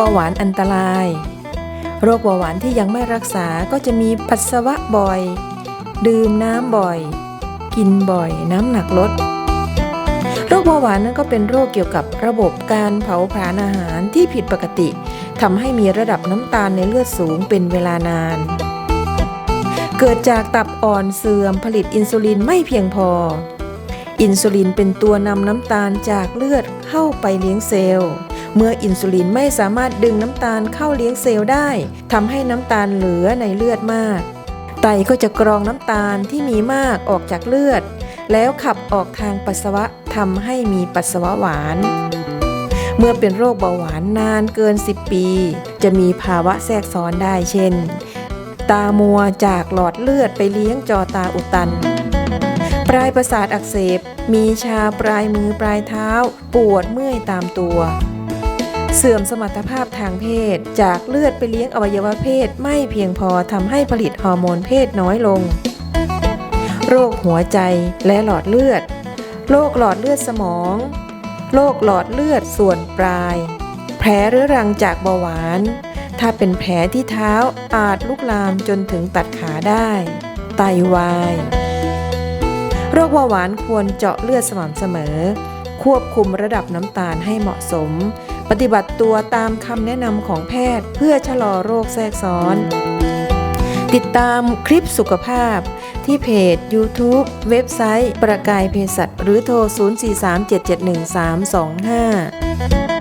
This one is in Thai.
เบาหวานอันตราย โรคเบาหวานที่ยังไม่รักษาก็จะมีปัสสาวะบ่อย ดื่มน้ำบ่อย กินบ่อยน้ำหนักลด โรคเบาหวานนั้นก็เป็นโรคเกี่ยวกับระบบการเผาผลาญอาหารที่ผิดปกติทำให้มีระดับน้ำตาลในเลือดสูงเป็นเวลานาน เกิดจากตับอ่อนเสื่อมผลิตอินซูลินไม่เพียงพอ อินซูลินเป็นตัวนำน้ำตาลจากเลือดเข้าไปเลี้ยงเซลล์ เมื่ออินซูลินไม่สามารถดึงน้ำตาลเข้าเลี้ยงเซลล์ได้ทำให้น้ำตาลเหลือในเลือดมาก ไตก็จะกรองน้ำตาลที่มีมากออกจากเลือด แล้วขับออกทางปัสสาวะทำให้มีปัสสาวะหวานเมื่อเป็นโรคเบาหวานนานเกิน 10 ปี จะมีภาวะแทรกซ้อนได้เช่น ตามัวจากหลอดเลือดไปเลี้ยงจอตาอุดตัน ปลายประสาทอักเสบ มีชาปลายมือปลายเท้า ปวดเมื่อยตามตัว เสื่อมสมรรถภาพทางเพศ จากเลือดไปเลี้ยงอวัยวะเพศไม่เพียงพอทำให้ผลิตฮอร์โมนเพศน้อยลง โรคหัวใจและหลอดเลือด โรคหลอดเลือดสมอง โรคหลอดเลือดส่วนปลาย แผลเรื้อรังจากเบาหวาน ถ้าเป็นแผลที่เท้าอาจลุกลามจนถึงตัดขาได้ ไตวายโรคเบาหวานควรเจาะเลือดสม่ำเสมอ ควบคุมระดับน้ำตาลให้เหมาะสม ปฏิบัติตัวตามคำแนะนำของแพทย์ เพื่อชะลอโรคแทรกซ้อน ติดตามคลิปสุขภาพ ที่เพจ YouTube เว็บไซต์ ประกายเภสัชหรือโทร 043771325